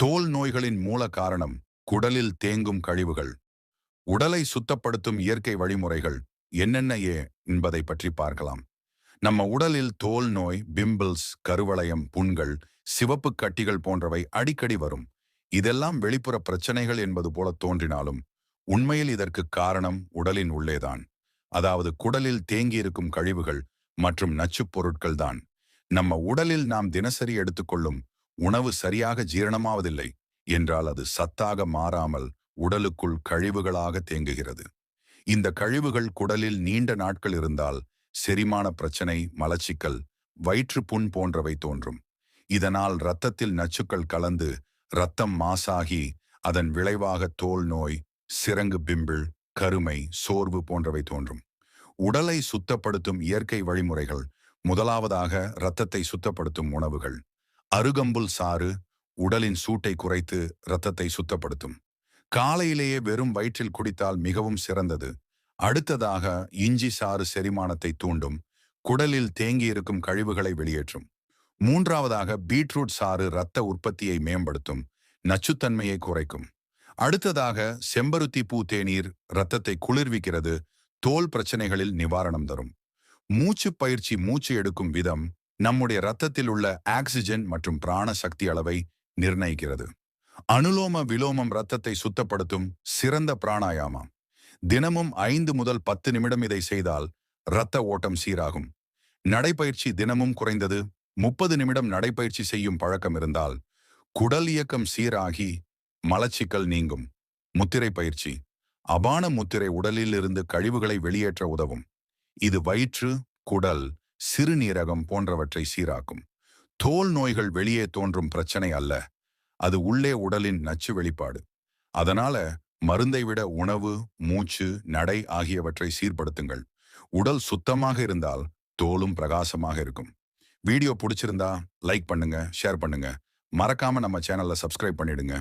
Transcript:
தோல் நோய்களின் மூல காரணம் குடலில் தேங்கும் கழிவுகள். உடலை சுத்தப்படுத்தும் இயற்கை வழிமுறைகள் என்னென்ன ஏ என்பதை பற்றி பார்க்கலாம். நம்ம உடலில் தோல் நோய் பிம்பிள்ஸ் கருவளையம் புண்கள் சிவப்பு கட்டிகள் போன்றவை அடிக்கடி வரும். இதெல்லாம் வெளிப்புற பிரச்சனைகள் என்பது போல தோன்றினாலும் உண்மையில் இதற்கு காரணம் உடலின் உள்ளேதான் அதாவது குடலில் தேங்கியிருக்கும் கழிவுகள் மற்றும் நச்சுப் பொருட்கள் தான். நம்ம உடலில் நாம் தினசரி எடுத்துக்கொள்ளும் உணவு சரியாக ஜீரணமாவதில்லை என்றால் அது சத்தாக மாறாமல் உடலுக்குள் கழிவுகளாக தேங்குகிறது. இந்த கழிவுகள் குடலில் நீண்ட நாட்கள் இருந்தால் செரிமான பிரச்சனை மலச்சிக்கல் வயிற்றுப்புண் போன்றவை தோன்றும். இதனால் இரத்தத்தில் நச்சுக்கள் கலந்து இரத்தம் மாசாகி அதன் விளைவாக தோல் நோய் சிறங்கு பிம்பிள் கருமை சோர்வு போன்றவை தோன்றும். உடலை சுத்தப்படுத்தும் இயற்கை வழிமுறைகள் முதலாவதாக இரத்தத்தை சுத்தப்படுத்தும் உணவுகள். அருகம்புல் சாறு உடலின் சூட்டை குறைத்து இரத்தத்தை சுத்தப்படுத்தும். காலையிலேயே வெறும் வயிற்றில் குடித்தால் மிகவும் சிறந்தது. அடுத்ததாக இஞ்சி சாறு செரிமானத்தை தூண்டும். குடலில் தேங்கியிருக்கும் கழிவுகளை வெளியேற்றும். மூன்றாவதாக பீட்ரூட் சாறு இரத்த உற்பத்தியை மேம்படுத்தும். நச்சுத்தன்மையை குறைக்கும். அடுத்ததாக செம்பருத்தி பூ தேநீர் இரத்தத்தை குளிர்விக்கிறது. தோல் பிரச்சனைகளில் நிவாரணம் தரும். மூச்சு பயிற்சி மூச்சு எடுக்கும் விதம் நம்முடைய இரத்தத்தில் உள்ள ஆக்சிஜன் மற்றும் பிராண சக்தி அளவை நிர்ணயிக்கிறது. அனுலோம விலோமம் இரத்தத்தை சுத்தப்படுத்தும் சிறந்த பிராணாயாமம். தினமும் ஐந்து முதல் பத்து நிமிடம் இதை செய்தால் இரத்த ஓட்டம் சீராகும். நடைப்பயிற்சி தினமும் குறைந்தது முப்பது நிமிடம் நடைப்பயிற்சி செய்யும் பழக்கம் இருந்தால் குடல் இயக்கம் சீராகி மலச்சிக்கல் நீங்கும். முத்திரை பயிற்சி. அபான முத்திரை உடலில் இருந்து கழிவுகளை வெளியேற்ற உதவும். இது வயிற்று குடல் சிறுநீரகம் போன்றவற்றை சீராக்கும். தோல் நோய்கள் வெளியே தோன்றும் பிரச்சனை அல்ல. அது உள்ளே உடலின் நச்சு வெளிப்பாடு. அதனால மருந்தை விட உணவு மூச்சு நடை ஆகியவற்றை சீர்படுத்துங்கள். உடல் சுத்தமாக இருந்தால் தோலும் பிரகாசமாக இருக்கும். வீடியோ பிடிச்சிருந்தா லைக் பண்ணுங்க ஷேர் பண்ணுங்க. மறக்காம நம்ம சேனலை சப்ஸ்கிரைப் பண்ணிடுங்க.